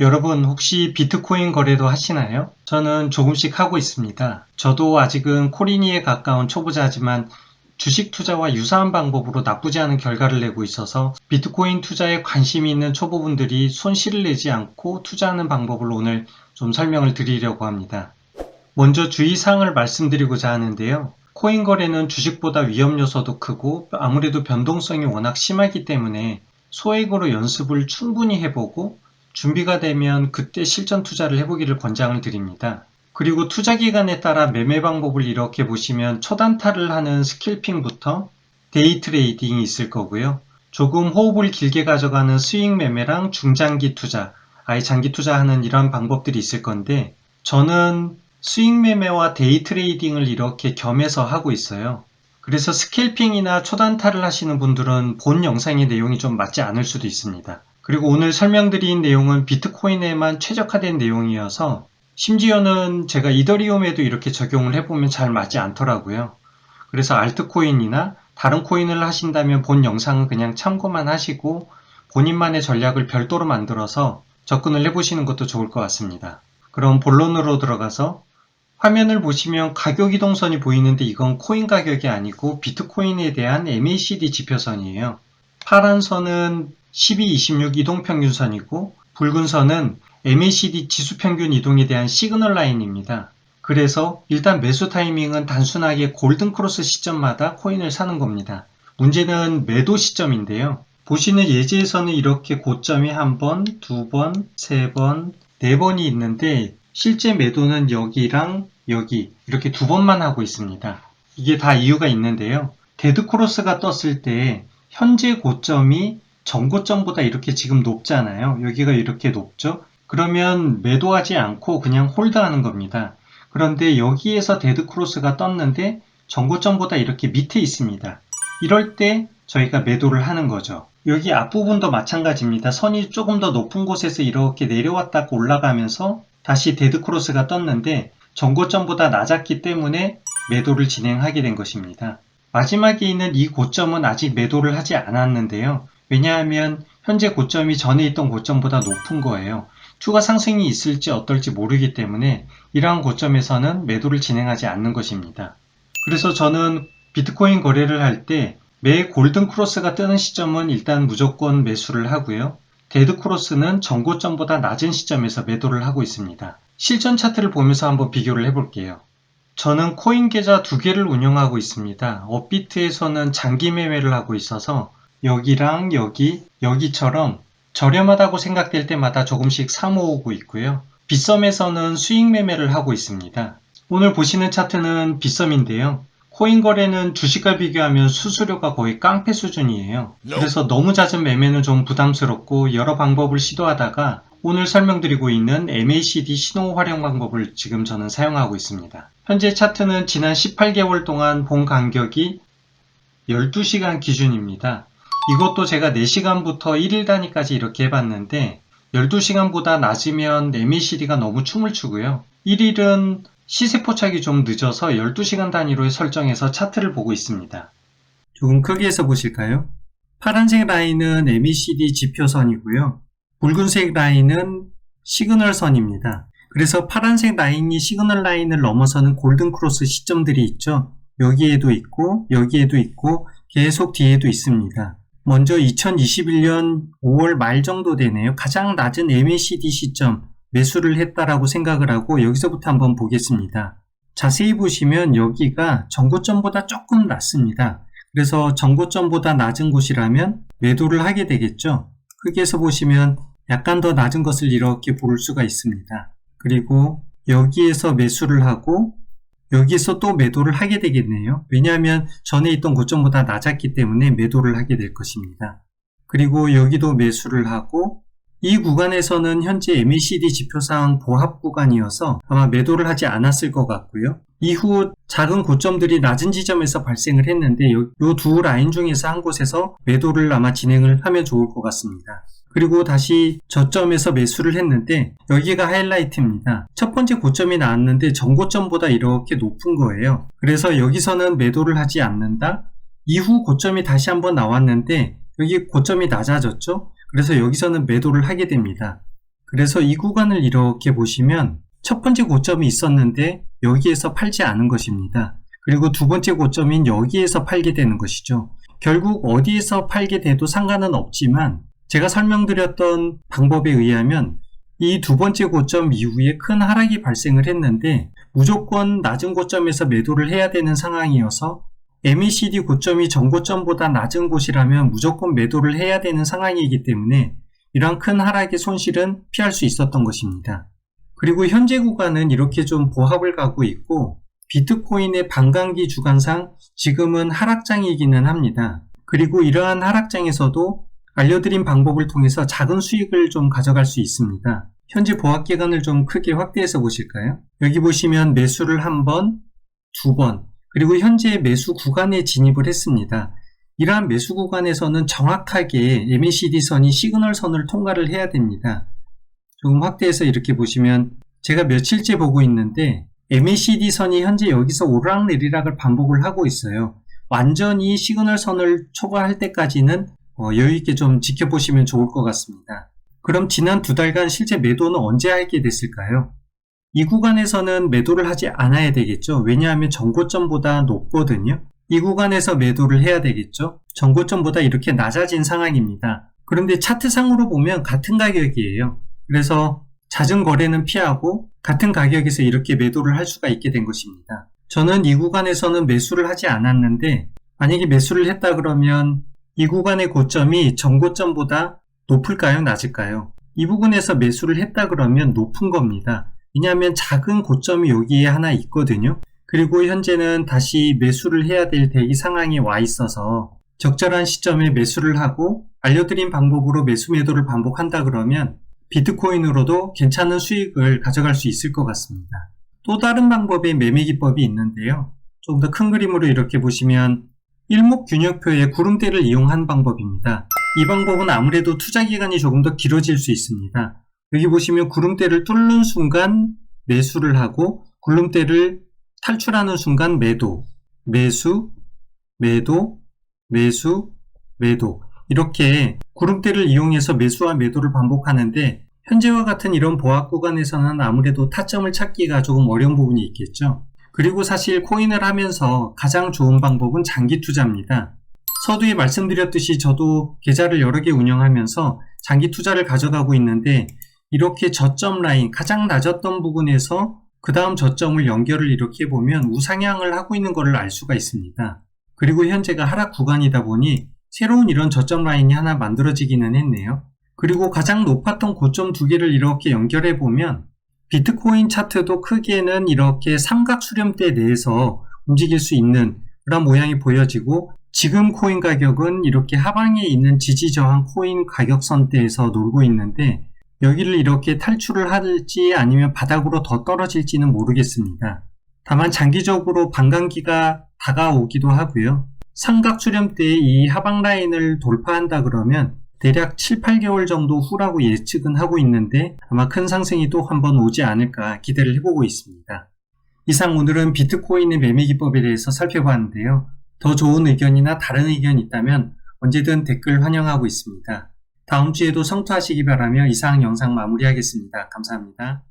여러분 혹시 비트코인 거래도 하시나요? 저는 조금씩 하고 있습니다. 저도 아직은 코리니에 가까운 초보자지만 주식 투자와 유사한 방법으로 나쁘지 않은 결과를 내고 있어서 비트코인 투자에 관심이 있는 초보분들이 손실을 내지 않고 투자하는 방법을 오늘 좀 설명을 드리려고 합니다. 먼저 주의사항을 말씀드리고자 하는데요. 코인 거래는 주식보다 위험 요소도 크고 아무래도 변동성이 워낙 심하기 때문에 소액으로 연습을 충분히 해보고 준비가 되면 그때 실전 투자를 해보기를 권장을 드립니다. 그리고 투자 기간에 따라 매매 방법을 이렇게 보시면 초단타를 하는 스킬핑부터 데이 트레이딩이 있을 거고요. 조금 호흡을 길게 가져가는 스윙 매매랑 중장기 투자, 아예 장기 투자하는 이런 방법들이 있을 건데 저는 스윙 매매와 데이 트레이딩을 이렇게 겸해서 하고 있어요. 그래서 스캘핑이나 초단타를 하시는 분들은 본 영상의 내용이 좀 맞지 않을 수도 있습니다. 그리고 오늘 설명드린 내용은 비트코인에만 최적화된 내용이어서 심지어는 제가 이더리움에도 이렇게 적용을 해보면 잘 맞지 않더라고요. 그래서 알트코인이나 다른 코인을 하신다면 본 영상은 그냥 참고만 하시고 본인만의 전략을 별도로 만들어서 접근을 해보시는 것도 좋을 것 같습니다. 그럼 본론으로 들어가서 화면을 보시면 가격 이동선이 보이는데 이건 코인 가격이 아니고 비트코인에 대한 MACD 지표선이에요. 파란 선은 12, 26 이동평균선이고 붉은 선은 MACD 지수평균 이동에 대한 시그널 라인입니다. 그래서 일단 매수 타이밍은 단순하게 골든 크로스 시점마다 코인을 사는 겁니다. 문제는 매도 시점인데요. 보시는 예제에서는 이렇게 고점이 한 번, 두 번, 세 번, 네 번이 있는데 실제 매도는 여기랑 여기 이렇게 두 번만 하고 있습니다. 이게 다 이유가 있는데요. 데드 크로스가 떴을 때 현재 고점이 전고점보다 이렇게 지금 높잖아요. 여기가 이렇게 높죠. 그러면 매도하지 않고 그냥 홀드하는 겁니다. 그런데 여기에서 데드 크로스가 떴는데 전고점보다 이렇게 밑에 있습니다. 이럴 때 저희가 매도를 하는 거죠. 여기 앞부분도 마찬가지입니다. 선이 조금 더 높은 곳에서 이렇게 내려왔다가 올라가면서 다시 데드 크로스가 떴는데 전고점보다 낮았기 때문에 매도를 진행하게 된 것입니다. 마지막에 있는 이 고점은 아직 매도를 하지 않았는데요. 왜냐하면 현재 고점이 전에 있던 고점보다 높은 거예요. 추가 상승이 있을지 어떨지 모르기 때문에 이러한 고점에서는 매도를 진행하지 않는 것입니다. 그래서 저는 비트코인 거래를 할 때 매 골든 크로스가 뜨는 시점은 일단 무조건 매수를 하고요. 데드 크로스는 전고점보다 낮은 시점에서 매도를 하고 있습니다. 실전 차트를 보면서 한번 비교를 해볼게요. 저는 코인 계좌 두 개를 운영하고 있습니다. 업비트에서는 장기 매매를 하고 있어서 여기랑 여기, 여기처럼 저렴하다고 생각될 때마다 조금씩 사모으고 있고요. 빗썸에서는 수익 매매를 하고 있습니다. 오늘 보시는 차트는 빗썸인데요. 코인 거래는 주식과 비교하면 수수료가 거의 깡패 수준이에요. 그래서 너무 잦은 매매는 좀 부담스럽고 여러 방법을 시도하다가 오늘 설명드리고 있는 MACD 신호 활용 방법을 지금 저는 사용하고 있습니다. 현재 차트는 지난 18개월 동안 본 간격이 12시간 기준입니다. 이것도 제가 4시간부터 1일 단위까지 이렇게 해봤는데 12시간보다 낮으면 MACD가 너무 춤을 추고요. 1일은 시세 포착이 좀 늦어서 12시간 단위로 설정해서 차트를 보고 있습니다. 조금 크게 해서 보실까요? 파란색 라인은 MECD 지표선이고요. 붉은색 라인은 시그널 선입니다. 그래서 파란색 라인이 시그널 라인을 넘어서는 골든 크로스 시점들이 있죠. 여기에도 있고 여기에도 있고 계속 뒤에도 있습니다. 먼저 2021년 5월 말 정도 되네요. 가장 낮은 MACD 시점 매수를 했다라고 생각을 하고 여기서부터 한번 보겠습니다. 자세히 보시면 여기가 전고점보다 조금 낮습니다. 그래서 전고점보다 낮은 곳이라면 매도를 하게 되겠죠. 크게 해서 보시면 약간 더 낮은 것을 이렇게 볼 수가 있습니다. 그리고 여기에서 매수를 하고 여기서 또 매도를 하게 되겠네요. 왜냐하면 전에 있던 고점보다 낮았기 때문에 매도를 하게 될 것입니다. 그리고 여기도 매수를 하고 이 구간에서는 현재 MACD 지표상 보합 구간이어서 아마 매도를 하지 않았을 것 같고요. 이후 작은 고점들이 낮은 지점에서 발생을 했는데 이 두 라인 중에서 한 곳에서 매도를 아마 진행을 하면 좋을 것 같습니다. 그리고 다시 저점에서 매수를 했는데 여기가 하이라이트입니다. 첫 번째 고점이 나왔는데 전고점보다 이렇게 높은 거예요. 그래서 여기서는 매도를 하지 않는다. 이후 고점이 다시 한번 나왔는데 여기 고점이 낮아졌죠. 그래서 여기서는 매도를 하게 됩니다. 그래서 이 구간을 이렇게 보시면 첫 번째 고점이 있었는데 여기에서 팔지 않은 것입니다. 그리고 두 번째 고점인 여기에서 팔게 되는 것이죠. 결국 어디에서 팔게 돼도 상관은 없지만 제가 설명드렸던 방법에 의하면 이 두 번째 고점 이후에 큰 하락이 발생을 했는데 무조건 낮은 고점에서 매도를 해야 되는 상황이어서 MECD 고점이 전고점보다 낮은 곳이라면 무조건 매도를 해야 되는 상황이기 때문에 이러한 큰 하락의 손실은 피할 수 있었던 것입니다. 그리고 현재 구간은 이렇게 좀 보합을 가고 있고 비트코인의 반감기 주간상 지금은 하락장이기는 합니다. 그리고 이러한 하락장에서도 알려드린 방법을 통해서 작은 수익을 좀 가져갈 수 있습니다. 현재 보합 기간을 좀 크게 확대해서 보실까요? 여기 보시면 매수를 한 번, 두 번, 그리고 현재 매수 구간에 진입을 했습니다. 이러한 매수 구간에서는 정확하게 MACD 선이 시그널 선을 통과를 해야 됩니다. 조금 확대해서 이렇게 보시면 제가 며칠째 보고 있는데 MACD 선이 현재 여기서 오르락내리락을 반복을 하고 있어요. 완전히 시그널 선을 초과할 때까지는 어, 여유있게 좀 지켜보시면 좋을 것 같습니다. 그럼 지난 두 달간 실제 매도는 언제 하게 됐을까요? 이 구간에서는 매도를 하지 않아야 되겠죠. 왜냐하면 전고점보다 높거든요. 이 구간에서 매도를 해야 되겠죠. 전고점보다 이렇게 낮아진 상황입니다. 그런데 차트상으로 보면 같은 가격이에요. 그래서 잦은 거래는 피하고 같은 가격에서 이렇게 매도를 할 수가 있게 된 것입니다. 저는 이 구간에서는 매수를 하지 않았는데 만약에 매수를 했다 그러면 이 구간의 고점이 전고점보다 높을까요? 낮을까요? 이 부분에서 매수를 했다 그러면 높은 겁니다. 왜냐하면 작은 고점이 여기에 하나 있거든요. 그리고 현재는 다시 매수를 해야 될 대기 상황에 와 있어서 적절한 시점에 매수를 하고 알려드린 방법으로 매수 매도를 반복한다 그러면 비트코인으로도 괜찮은 수익을 가져갈 수 있을 것 같습니다. 또 다른 방법의 매매 기법이 있는데요. 좀 더 큰 그림으로 이렇게 보시면 일목균형표의 구름대를 이용한 방법입니다. 이 방법은 아무래도 투자 기간이 조금 더 길어질 수 있습니다. 여기 보시면 구름대를 뚫는 순간 매수를 하고 구름대를 탈출하는 순간 매도, 매수, 매도, 매수, 매도 이렇게 구름대를 이용해서 매수와 매도를 반복하는데 현재와 같은 이런 보합 구간에서는 아무래도 타점을 찾기가 조금 어려운 부분이 있겠죠. 그리고 사실 코인을 하면서 가장 좋은 방법은 장기 투자입니다. 서두에 말씀드렸듯이 저도 계좌를 여러 개 운영하면서 장기 투자를 가져가고 있는데 이렇게 저점 라인 가장 낮았던 부분에서 그 다음 저점을 연결을 이렇게 보면 우상향을 하고 있는 것을 알 수가 있습니다. 그리고 현재가 하락 구간이다 보니 새로운 이런 저점 라인이 하나 만들어지기는 했네요. 그리고 가장 높았던 고점 두 개를 이렇게 연결해 보면 비트코인 차트도 크기에는 이렇게 삼각 수렴대 내에서 움직일 수 있는 그런 모양이 보여지고 지금 코인 가격은 이렇게 하방에 있는 지지 저항 코인 가격선대에서 놀고 있는데 여기를 이렇게 탈출을 할지 아니면 바닥으로 더 떨어질지는 모르겠습니다. 다만 장기적으로 반감기가 다가오기도 하고요. 삼각 수렴대의 이 하방 라인을 돌파한다 그러면 대략 7, 8개월 정도 후라고 예측은 하고 있는데 아마 큰 상승이 또 한번 오지 않을까 기대를 해보고 있습니다. 이상 오늘은 비트코인의 매매 기법에 대해서 살펴봤는데요. 더 좋은 의견이나 다른 의견이 있다면 언제든 댓글 환영하고 있습니다. 다음 주에도 성투하시기 바라며 이상 영상 마무리하겠습니다. 감사합니다.